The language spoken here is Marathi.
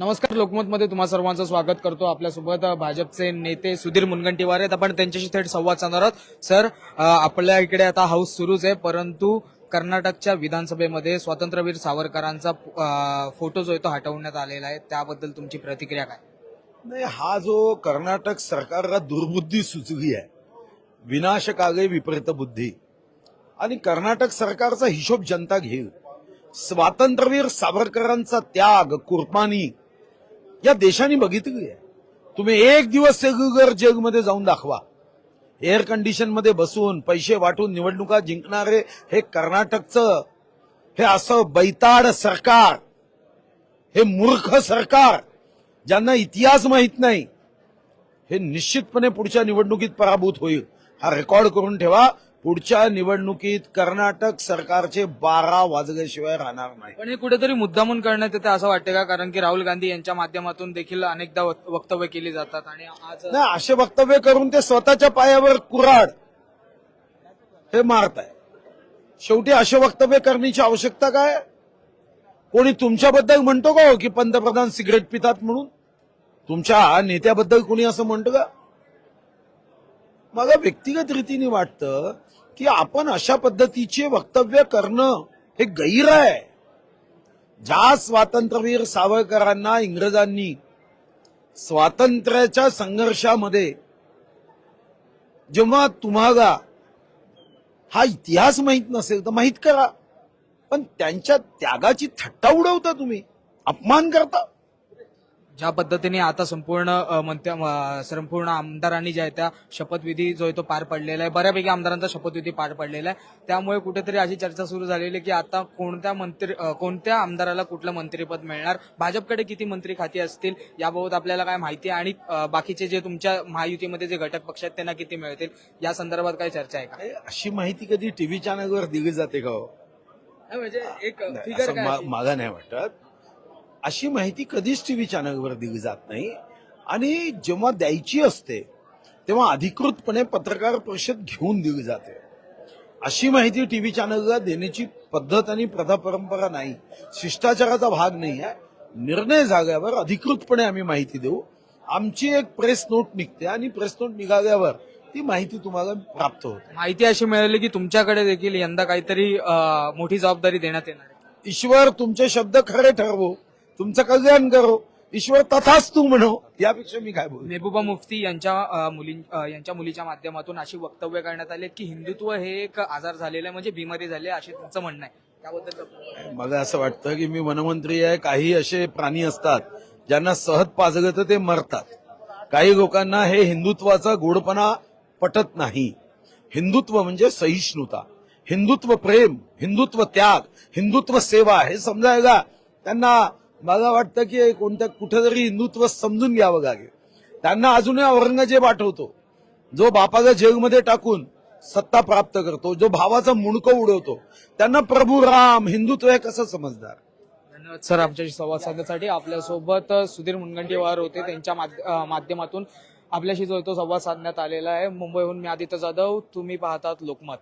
नमस्कार लोकमतमध्ये तुम्हा सर्वांचं स्वागत करतो आपल्यासोबत भाजपचे नेते सुधीर मुनगंटीवार आहेत. आपण त्यांच्याशी थेट संवाद साधणार आहोत. सर आपल्या इकडे आता हाऊस सुरूच आहे परंतु कर्नाटकच्या विधानसभेमध्ये स्वातंत्र्यवीर सावरकरांचा फोटो जो आहे तो हटवण्यात आलेला आहे. त्याबद्दल तुमची प्रतिक्रिया काय? नाही हा जो कर्नाटक सरकारला दुर्बुद्धी सुचली आहे विनाशकागे विपरीत बुद्धी आणि कर्नाटक सरकारचा हिशोब जनता घेईल. स्वातंत्र्यवीर सावरकरांचा त्याग कुर्बानी या देशाने बघितली आहे. तुम्ही एक दिवस सेगुगर जगमध्ये जाऊन दाखवा. एअर कंडिशनमध्ये बसून पैसे वाटून निवडणुका जिंकणारे हे कर्नाटकचं हे असं बैताड सरकार हे मूर्ख सरकार ज्यांना इतिहास माहीत नाही हे निश्चितपणे पुढच्या निवडणुकीत पराभूत होईल. हा रेकॉर्ड करून ठेवा. पुढच्या निवडणुकीत कर्नाटक सरकारचे बारा वाजल्याशिवाय राहणार नाही. पण हे कुठेतरी मुद्दामून करण्यात येते असं वाटते का? कारण की राहुल गांधी यांच्या माध्यमातून देखील अनेकदा वक- वक्तव्य केली जातात आणि आज नाही असे वक्तव्य करून ते स्वतःच्या पायावर कुराड हे मारत आहे. शेवटी असे वक्तव्य करण्याची आवश्यकता काय? कोणी तुमच्याबद्दल म्हणतो का हो की पंतप्रधान सिगरेट पितात म्हणून? तुमच्या नेत्याबद्दल कोणी असं म्हणतं का? मला व्यक्तिगत रीतीने वाटतं की आपण अशा पद्धतीचे वक्तव्य करणं हे गैर आहे. ज्या स्वातंत्र्यवीर सावरकरांना इंग्रजांनी स्वातंत्र्याच्या संघर्षामध्ये जेव्हा तुम्हाला हा इतिहास माहीत नसेल तर माहीत करा. पण त्यांच्या त्यागाची थट्टा उडवता तुम्ही. अपमान करता. ज्या पद्धतीने आता संपूर्ण संपूर्ण आमदारांनी ज्या त्या शपथविधी जो आहे तो पार पडलेला आहे. बऱ्यापैकी आमदारांचा शपथविधी पार पडलेला आहे. त्यामुळे कुठेतरी अशी चर्चा सुरू झालेली की आता कोणत्या मंत्री कोणत्या आमदाराला कुठलं मंत्रीपद मिळणार? भाजपकडे किती मंत्री खाती असतील? याबाबत आपल्याला काय माहिती आहे? आणि बाकीचे जे तुमच्या महायुतीमध्ये जे घटक पक्ष आहेत त्यांना किती मिळतील? या संदर्भात काय चर्चा आहे का? अशी माहिती कधी टीव्ही चॅनलवर दिली जाते का हो? म्हणजे एक फिगर असं काय मा- असेल? मला नाही वाटत. अशी माहिती कधीच टीव्ही चॅनलवर दिली जात नाही. आणि जेव्हा द्यायची असते तेव्हा अधिकृतपणे पत्रकार परिषद घेऊन दिली जाते. अशी माहिती टीव्ही चॅनलला देण्याची पद्धत आणि प्रथा परंपरा नाही. शिष्टाचाराचा भाग नाही आहे. निर्णय झाल्यावर अधिकृतपणे आम्ही माहिती देऊ. आमची एक प्रेस नोट निघते आणि प्रेस नोट निघाल्यावर ती माहिती तुम्हाला प्राप्त होते. माहिती अशी मिळाली की तुमच्याकडे देखील यंदा काहीतरी मोठी जबाबदारी देण्यात येणार ईश्वर तुमचे शब्द खरे ठरवो. तुमचं कल्याण करो. ईश्वर तथाच तू म्हणो. यापेक्षा मी काय बोलू? मेहबूबा मुफ्ती यांच्या मुली यांच्या मुलीच्या माध्यमातून अशी वक्तव्य करण्यात आले की हिंदुत्व हे एक आजार झालेला आहे म्हणजे बिमारी झाली असे त्यांचं म्हणणं आहे. त्याबद्दल मला असं वाटतं की मी वनमंत्री आहे काही असे प्राणी असतात ज्यांना सहज पाजलं तर ते मरतात. काही लोकांना हे हिंदुत्वाचा गोडपणा पटत नाही. हिंदुत्व म्हणजे सहिष्णुता. हिंदुत्व प्रेम हिंदुत्व त्याग हिंदुत्व सेवा हे समजायला त्यांना मला वाटतं की कोणत्या कुठेतरी हिंदुत्व समजून घ्यावं लागेल. त्यांना अजूनही औरंगजेब आठवतो. जो बापाला जेलमध्ये टाकून सत्ता प्राप्त करतो जो भावाचं मुंडकं उडवतो त्यांना प्रभू राम हिंदुत्व हे कसं समजणार? धन्यवाद सर आमच्याशी संवाद साधण्यासाठी. आपल्यासोबत सुधीर मुनगंटीवार होते. त्यांच्या माध्यमातून आपल्याशी जो तो संवाद साधण्यात आलेला आहे. मुंबईहून मी आदित्य जाधव. तुम्ही पाहतात लोकमत.